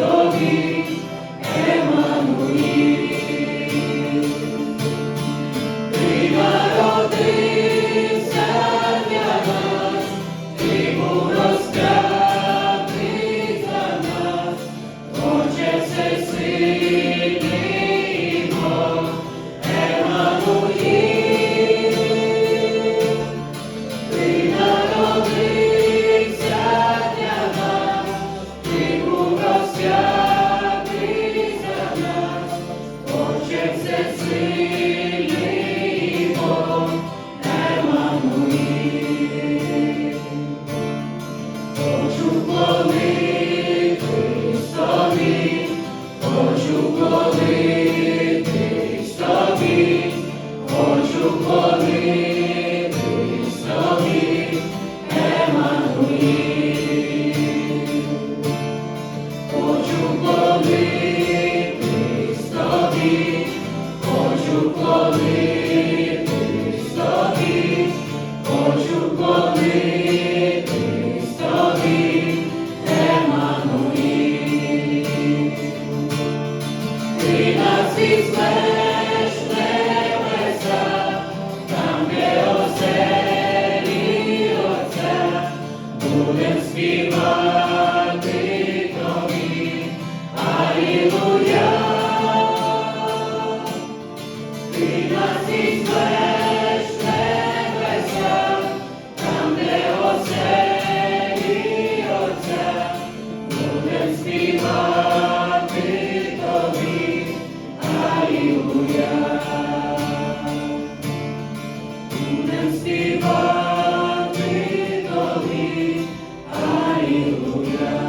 тобі, Емма. хочу молитись тобі, хочу молитись тобі, хочу молитись тобі, Еммануїл. будем співати тобі, Алілуя, ти нас ізвеш небеса, там, де оселі Отця, будем співати тобі, Алілуя. Будем співати тобі, Hallelujah.